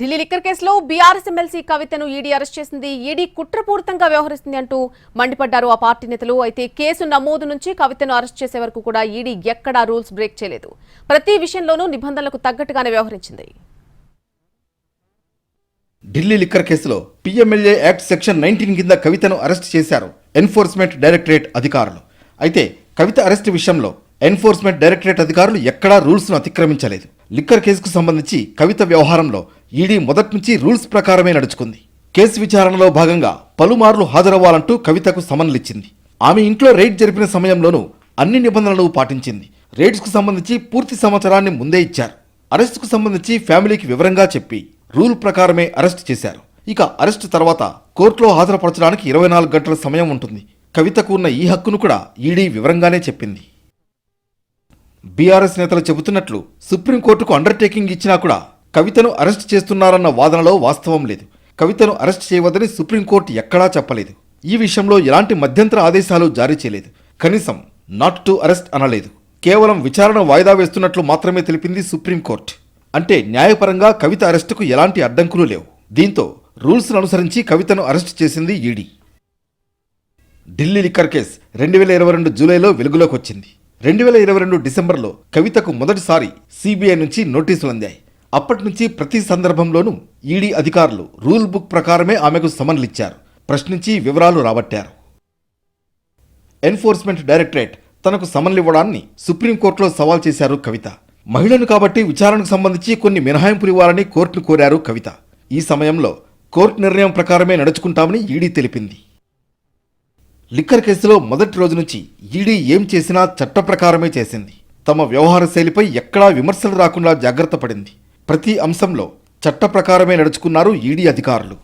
Delhi liquor కేసులో BRS MLC కవితను ED arrest చేసింది. ఈడీ కుట్రపూరితంగా వ్యవహరిస్తుంది అంటూ మండిపడ్డారు ఆ పార్టీ నేతలు. అయితే కేసు నమోదు నుంచి కవితను అరెస్ట్ చేసే వరకు కూడా ఈడీ ఎక్కడా రూల్స్ బ్రేక్ చేయలేదు. ప్రతి విషయంలోనూ నిబంధనలకు తగ్గట్టుగానే వ్యవహరించింది. ఢిల్లీ లిక్కర్ కేసులో పీఎంఎల్ఏ యాక్ట్ సెక్షన్ నైన్టీన్ కింద కవితను అరెస్ట్ చేశారు ఎన్ఫోర్స్మెంట్ డైరెక్టరేట్ అధికారులు. అయితే కవిత అరెస్ట్ విషయంలో ఎన్ఫోర్స్మెంట్ డైరెక్టరేట్ అధికారులు ఎక్కడా రూల్స్ను అతిక్రమించలేదు. లిక్కర్ కేసుకు సంబంధించి కవిత వ్యవహారంలో ఈడీ మొదటి నుంచి రూల్స్ ప్రకారమే నడుచుకుంది. కేసు విచారణలో భాగంగా పలుమార్లు హాజరవ్వాలంటూ కవితకు సమన్లిచ్చింది. ఆమె ఇంట్లో రేడ్ జరిపిన సమయంలోనూ అన్ని నిబంధనలు పాటించింది. రైడ్స్కు సంబంధించి పూర్తి సమాచారాన్ని ముందే ఇచ్చారు. అరెస్టుకు సంబంధించి ఫ్యామిలీకి వివరంగా చెప్పి రూల్ ప్రకారమే అరెస్ట్ చేశారు. ఇక అరెస్టు తర్వాత కోర్టులో హాజరుపరచడానికి ఇరవై నాలుగు గంటల సమయం ఉంటుంది. కవితకు ఉన్న ఈ హక్కును కూడా ఈడీ వివరంగానే చెప్పింది. బీఆర్ఎస్ నేతలు చెబుతున్నట్లు సుప్రీంకోర్టుకు అండర్టేకింగ్ ఇచ్చినా కూడా కవితను అరెస్ట్ చేస్తున్నారన్న వాదనలో వాస్తవం లేదు. కవితను అరెస్ట్ చేయవద్దని సుప్రీంకోర్టు ఎక్కడా చెప్పలేదు. ఈ విషయంలో ఎలాంటి మధ్యంతర ఆదేశాలు జారీ చేయలేదు. కనీసం నాట్ టు అరెస్ట్ అనలేదు. కేవలం విచారణ వాయిదా వేస్తున్నట్లు మాత్రమే తెలిపింది సుప్రీంకోర్టు అంటే న్యాయపరంగా కవిత అరెస్టుకు ఎలాంటి అడ్డంకులు లేవు. దీంతో రూల్స్ను అనుసరించి కవితను అరెస్ట్ చేసింది ఈడీ. ఢిల్లీ లిక్కర్ కేస్ రెండు వేల ఇరవై రెండు జూలైలో వెలుగులోకి వచ్చింది. రెండు వేల ఇరవై రెండు డిసెంబర్లో కవితకు మొదటిసారి సిబిఐ నుంచి నోటీసులు అందాయి. అప్పటి నుంచి ప్రతి సందర్భంలోనూ ఈడీ అధికారులు రూల్ బుక్ ప్రకారమే ఆమెకు సమన్లిచ్చారు ప్రశ్నించి వివరాలు రాబట్టారు. ఎన్ఫోర్స్మెంట్ డైరెక్టరేట్ తనకు సమన్లివ్వడాన్ని సుప్రీంకోర్టులో సవాల్ చేశారు కవిత. మహిళను కాబట్టి విచారణకు సంబంధించి కొన్ని మినహాయింపులు ఇవ్వాలని కోర్టును కోరారు కవిత. ఈ సమయంలో కోర్టు నిర్ణయం ప్రకారమే నడుచుకుంటామని ఈడీ తెలిపింది. లిక్కర్ కేసులో మొదటి రోజు నుంచి ఈడీ ఏం చేసినా చట్ట ప్రకారమే చేసింది. తమ వ్యవహార శైలిపై ఎక్కడా విమర్శలు రాకుండా జాగ్రత్త పడింది. ప్రతి అంశంలో చట్ట ప్రకారమే నడుచుకున్నారు ఈడీ అధికారులు.